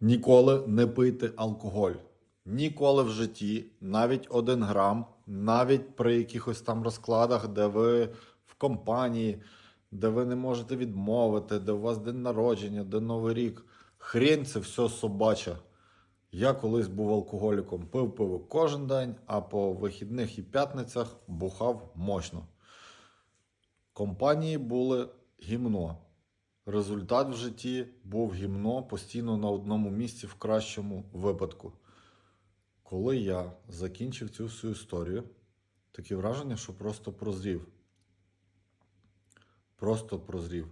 Ніколи не пийте алкоголь. Ніколи в житті, навіть один грам, навіть при якихось там розкладах, де ви в компанії, де ви не можете відмовити, де у вас день народження, де Новий рік. Хрень це все собача. Я колись був алкоголіком, пив пиво кожен день, а по вихідних і п'ятницях бухав мощно. Компанії були гімно. Результат в житті був гімно постійно на одному місці в кращому випадку. Коли я закінчив цю всю історію, таке враження, що просто прозрів. Просто прозрів.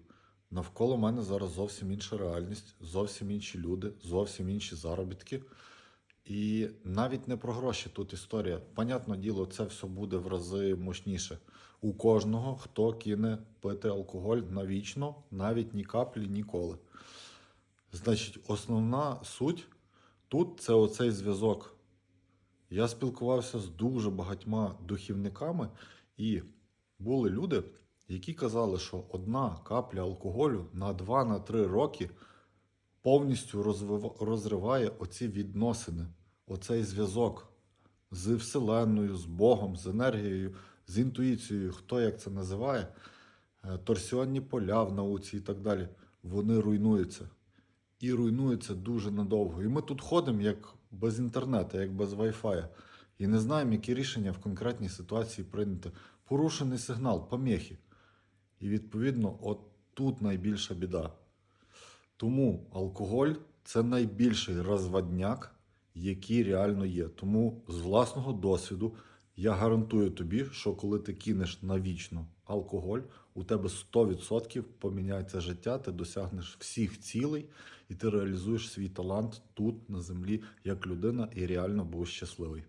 Навколо мене зараз зовсім інша реальність, зовсім інші люди, зовсім інші заробітки. І навіть не про гроші тут історія. Понятне діло, це все буде в рази мощніше. У кожного, хто кине пити алкоголь навічно, навіть ні каплі ніколи. Значить, основна суть тут це оцей зв'язок. Я спілкувався з дуже багатьма духівниками, і були люди, які казали, що одна капля алкоголю на 2-3 роки повністю розриває оці відносини, оцей зв'язок з Вселенною, з Богом, з енергією, з інтуїцією, хто як це називає, е, торсіонні поля в науці і так далі. Вони руйнуються. І руйнуються дуже надовго. І ми тут ходимо як без інтернету, як без Wi-Fi. І не знаємо, які рішення в конкретній ситуації прийняти. Порушений сигнал, поміхи. І відповідно, от тут найбільша біда. Тому алкоголь це найбільший розвадняк, який реально є. Тому з власного досвіду я гарантую тобі, що коли ти кинеш навічно алкоголь, у тебе 100% поміняється життя, ти досягнеш всіх цілей і ти реалізуєш свій талант тут, на землі, як людина, і реально будеш щасливий.